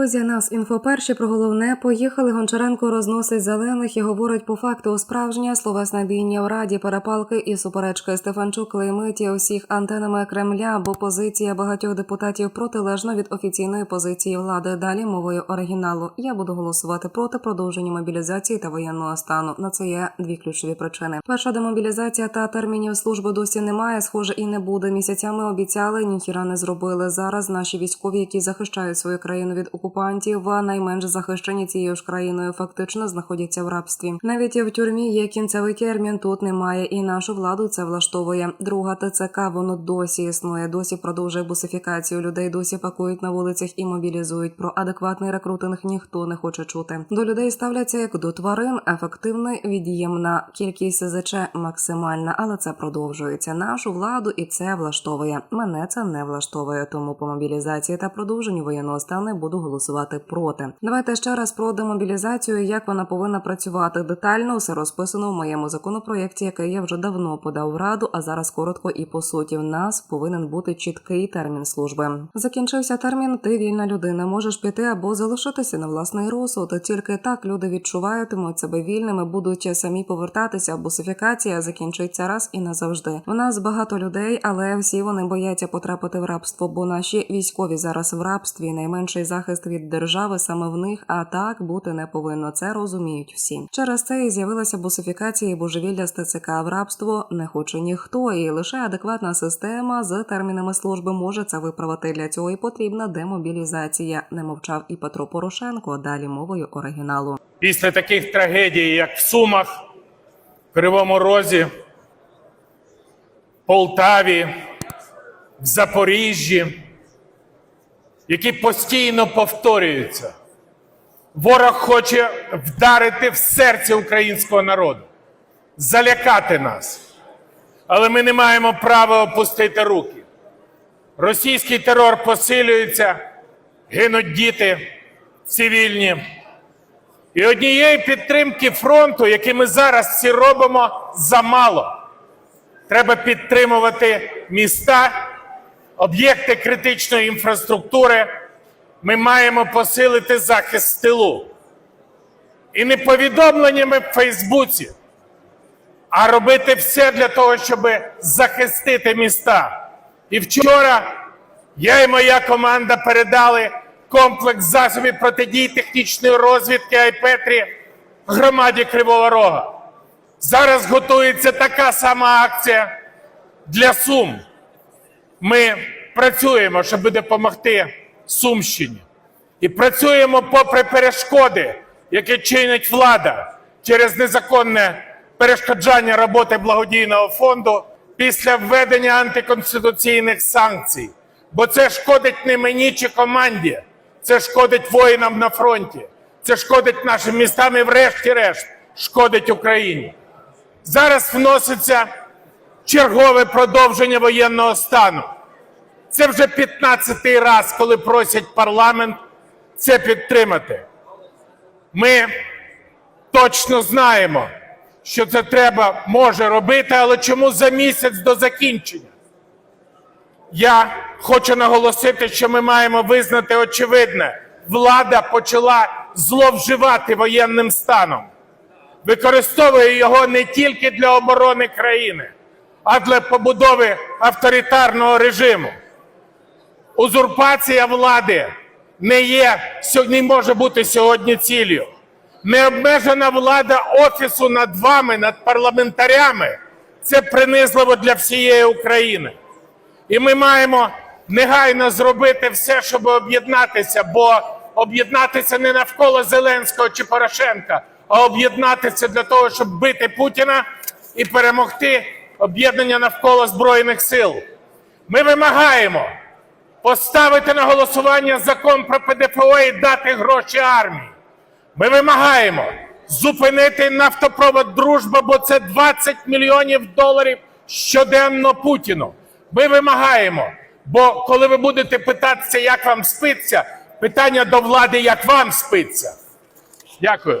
Друзі, нас інфоперші про головне поїхали. Гончаренко розносить зелених і говорить по факту справжнє словесне бійня в раді, перепалки і суперечки. Стефанчук клеймить усіх антенами Кремля, бо позиція багатьох депутатів протилежна від офіційної позиції влади. Далі мовою оригіналу. Я буду голосувати проти продовження мобілізації та воєнного стану. На це є дві ключові причини. Перша демобілізація та термінів служби досі немає. Схоже, і не буде. Місяцями обіцяли, ніхіра не зробили. Зараз наші військові, які захищають свою країну від окупантів, найменш захищені цією ж країною, фактично знаходяться в рабстві. Навіть в тюрмі є кінцевий термін. Тут немає, і нашу владу це влаштовує. Друга ТЦК воно досі існує, досі продовжує бусифікацію людей. Досі пакують на вулицях і мобілізують. Про адекватний рекрутинг ніхто не хоче чути. До людей ставляться як до тварин. Ефективно від'ємна кількість СЗЧ максимальна, але це продовжується. Нашу владу і це влаштовує. Мене це не влаштовує. Тому по мобілізації та продовженню воєнного стану буду голосувати проти. Давайте ще раз про демобілізацію. Як вона повинна працювати детально, все розписано в моєму законопроєкті, який я вже давно подав в раду. А зараз коротко і по суті, в нас повинен бути чіткий термін служби. Закінчився термін. Ти вільна людина. Можеш піти або залишитися на власний розсуд. Тільки так люди відчуватимуть себе вільними, будуть самі повертатися. Бусифікація закінчиться раз і назавжди. У нас багато людей, але всі вони бояться потрапити в рабство, бо наші військові зараз в рабстві. Найменший захист від держави саме в них, а так бути не повинно. Це розуміють всі. Через це і з'явилася бусифікація і божевілля з в рабство не хоче ніхто, і лише адекватна система з термінами служби може це виправити. Для цього і потрібна демобілізація. Не мовчав і Петро Порошенко. Далі мовою оригіналу. Після таких трагедій, як в Сумах, Кривому Розі, Полтаві, в Запоріжжі, які постійно повторюються, ворог хоче вдарити в серце українського народу, залякати нас. Але ми не маємо права опустити руки. Російський терор посилюється, гинуть діти цивільні. І однієї підтримки фронту, який ми зараз всі робимо, замало. Треба підтримувати міста, об'єкти критичної інфраструктури. Ми маємо посилити захист тилу. І не повідомленнями в Фейсбуці, а робити все для того, щоб захистити міста. І вчора я і моя команда передали комплекс засобів протидії технічної розвідки Айпетрі громаді Кривого Рога. Зараз готується така сама акція для Сум. Ми працюємо, щоб допомогти Сумщині. І працюємо попри перешкоди, які чинить влада через незаконне перешкоджання роботи благодійного фонду після введення антиконституційних санкцій. Бо це шкодить не мені чи команді, це шкодить воїнам на фронті, це шкодить нашим містам і, врешті-решт, шкодить Україні. Зараз вноситься чергове продовження воєнного стану. Це вже 15-й раз, коли просять парламент це підтримати. Ми точно знаємо, що це треба може робити, але чому за місяць до закінчення? Я хочу наголосити, що ми маємо визнати очевидне: влада почала зловживати воєнним станом, використовує його не тільки для оборони країни, а для побудови авторитарного режиму. Узурпація влади не є не може бути сьогодні ціллю. Необмежена влада офісу над вами, над парламентарями це принизливо для всієї України. І ми маємо негайно зробити все, щоб об'єднатися, бо об'єднатися не навколо Зеленського чи Порошенка, а об'єднатися для того, щоб бити Путіна і перемогти об'єднання навколо Збройних сил. Ми вимагаємо поставити на голосування закон про ПДФО і дати гроші армії. Ми вимагаємо зупинити нафтопровод Дружба, бо це 20 мільйонів доларів щоденно Путіну. Ми вимагаємо, бо коли ви будете питатися, як вам спиться, питання до влади, як вам спиться. Дякую.